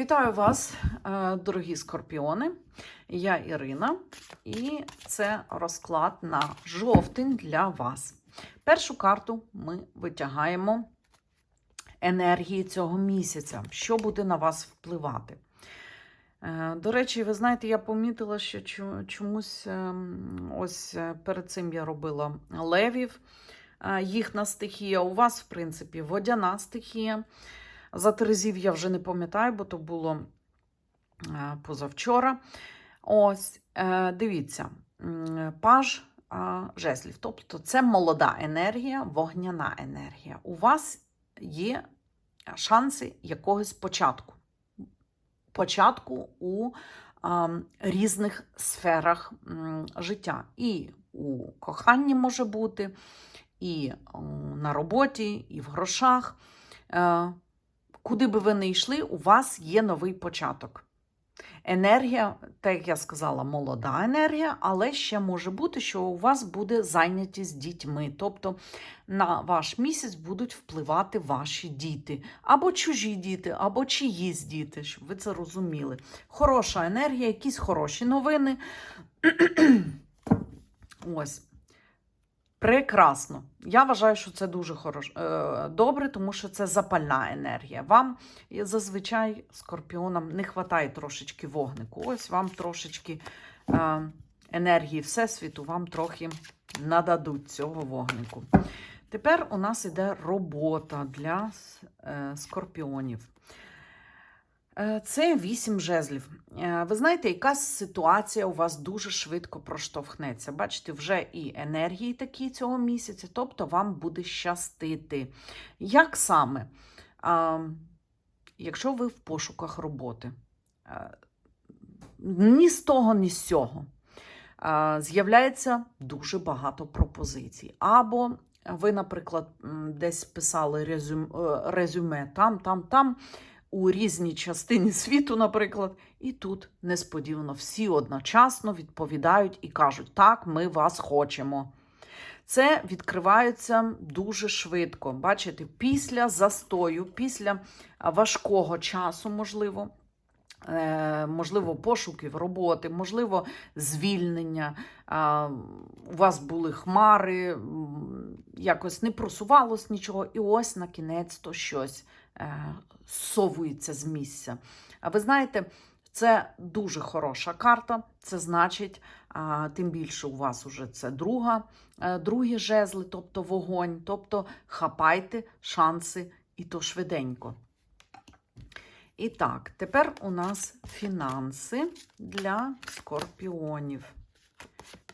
Вітаю вас, е, дорогі скорпіони. Я Ірина, і це розклад на жовтень для вас. Першу карту ми витягаємо енергії цього місяця, що буде на вас впливати. Е, До речі, ви знаєте, я помітила, що чомусь ем, ось е, перед цим я робила левів, їхня стихія. У вас, в принципі, водяна стихія. За Терезів я вже не пам'ятаю, бо то було е, позавчора. Ось, е, дивіться, паж е, жезлів. Тобто це молода енергія, вогняна енергія. У вас є шанси якогось початку. Початку у е, різних сферах життя. І у коханні може бути, і на роботі, і в грошах. Куди би ви не йшли, у вас є новий початок. Енергія, так як я сказала, молода енергія, але ще може бути, що у вас буде зайнятість дітьми. Тобто на ваш місяць будуть впливати ваші діти, або чужі діти, або чиїсь діти, щоб ви це розуміли. Хороша енергія, якісь хороші новини. Ось. Прекрасно. Я вважаю, що це дуже хорош... е, добре, тому що це запальна енергія. Вам зазвичай скорпіонам не вистачає трошечки вогнику. Ось вам трошечки е, енергії Всесвіту, вам трохи нададуть цього вогнику. Тепер у нас іде робота для е, скорпіонів. Е, Це вісім жезлів. Е, Ви знаєте, якась ситуація у вас дуже швидко проштовхнеться. Бачите, вже і енергії такі цього місяця, тобто вам буде щастити. Як саме? Якщо ви в пошуках роботи, е, ні з того, ні з цього з'являється дуже багато пропозицій. Або ви, наприклад, десь писали резюм, резюме там, там, там у різній частині світу, наприклад, і тут несподівано всі одночасно відповідають і кажуть: так, ми вас хочемо. Це відкривається дуже швидко. Бачите, після застою, після важкого часу, можливо, е, можливо, пошуків роботи, можливо, звільнення. У вас були хмари, якось не просувалось нічого, і ось на кінець то щось совується з місця. А ви знаєте, це дуже хороша карта. Це значить, тим більше у вас уже це друга, е, другі жезли, тобто вогонь. Тобто хапайте шанси і то швиденько. І так, тепер у нас фінанси для скорпіонів.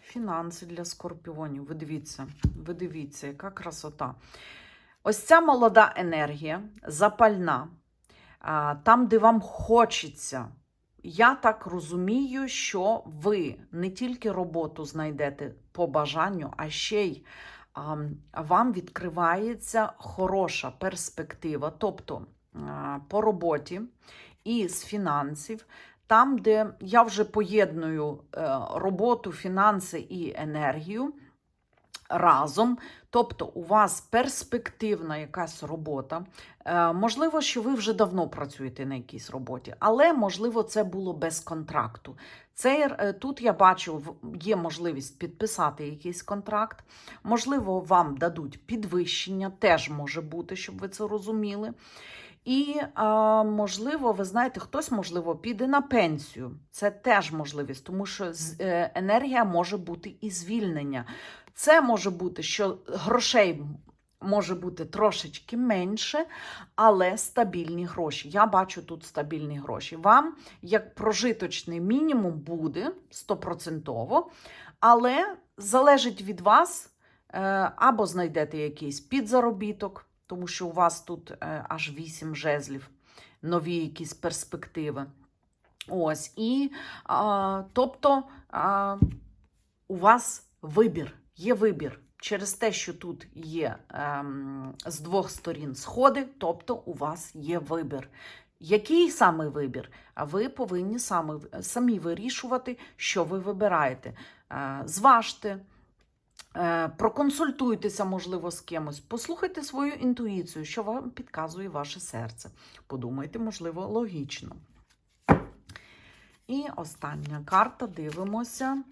Фінанси для скорпіонів. Ви дивіться, ви дивіться, яка красота. Ось ця молода енергія, запальна, там, де вам хочеться. Я так розумію, що ви не тільки роботу знайдете по бажанню, а ще й вам відкривається хороша перспектива, тобто по роботі і з фінансів, там, де я вже поєдную е, роботу, фінанси і енергію разом. Тобто у вас перспективна якась робота. Е, можливо, що ви вже давно працюєте на якійсь роботі, але можливо, це було без контракту. Це, е, тут я бачу, є можливість підписати якийсь контракт. Можливо, вам дадуть підвищення, теж може бути, щоб ви це розуміли. І, а, можливо, ви знаєте, хтось, можливо, піде на пенсію. Це теж можливість, тому що е, енергія може бути і звільнення. Це може бути, що грошей може бути трошечки менше, але стабільні гроші. Я бачу тут стабільні гроші. Вам як прожиточний мінімум буде стопроцентово, але залежить від вас, е, або знайдете якийсь підзаробіток, тому що у вас тут е, аж вісім жезлів, нові якісь перспективи. Ось, і а, тобто а, у вас вибір, є вибір. Через те, що тут є ем, з двох сторін сходи, тобто у вас є вибір. Який саме вибір? А ви повинні саме, самі вирішувати, що ви вибираєте. Е, зважте, проконсультуйтеся, можливо, з кимось, послухайте свою інтуїцію, що вам підказує ваше серце. Подумайте, можливо, логічно. І остання карта. Дивимося.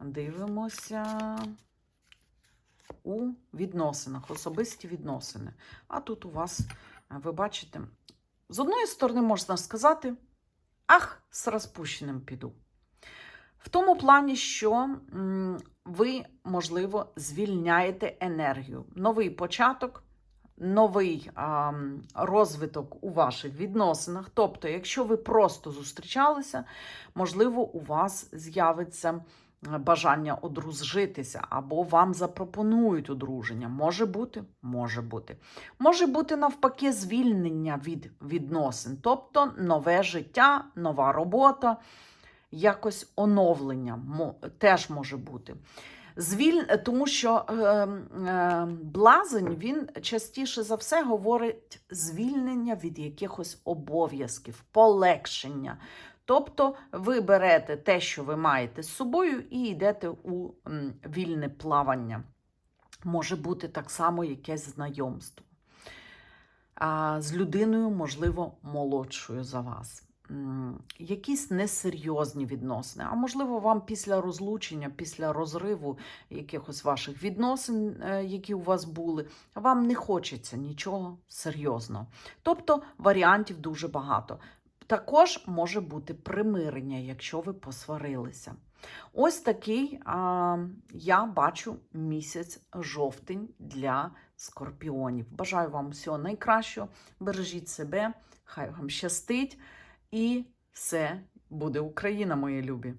Дивимося у відносинах, особисті відносини. А тут у вас, е, ви бачите, з одної сторони можна сказати, ах, з розпущеним піду. В тому плані, що ви, можливо, звільняєте енергію. Новий початок, новий розвиток у ваших відносинах. Тобто, якщо ви просто зустрічалися, можливо, у вас з'явиться бажання одружитися, або вам запропонують одруження. Може бути, може бути. Може бути навпаки звільнення від відносин, тобто нове життя, нова робота, якось оновлення теж може бути. Звіль... Тому що е, е, блазень він частіше за все говорить звільнення від якихось обов'язків, полегшення. Тобто ви берете те, що ви маєте з собою, і йдете у вільне плавання. Може бути так само якесь знайомство а, з людиною, можливо, молодшою за вас. Якісь несерйозні відносини. А можливо, вам після розлучення, після розриву якихось ваших відносин, е, які у вас були, вам не хочеться нічого серйозного. Тобто варіантів дуже багато. Також може бути примирення, якщо ви посварилися. Ось такий а, я бачу місяць жовтень для скорпіонів. Бажаю вам всього найкращого. Бережіть себе, хай вам щастить, і все буде Україна, мої любі.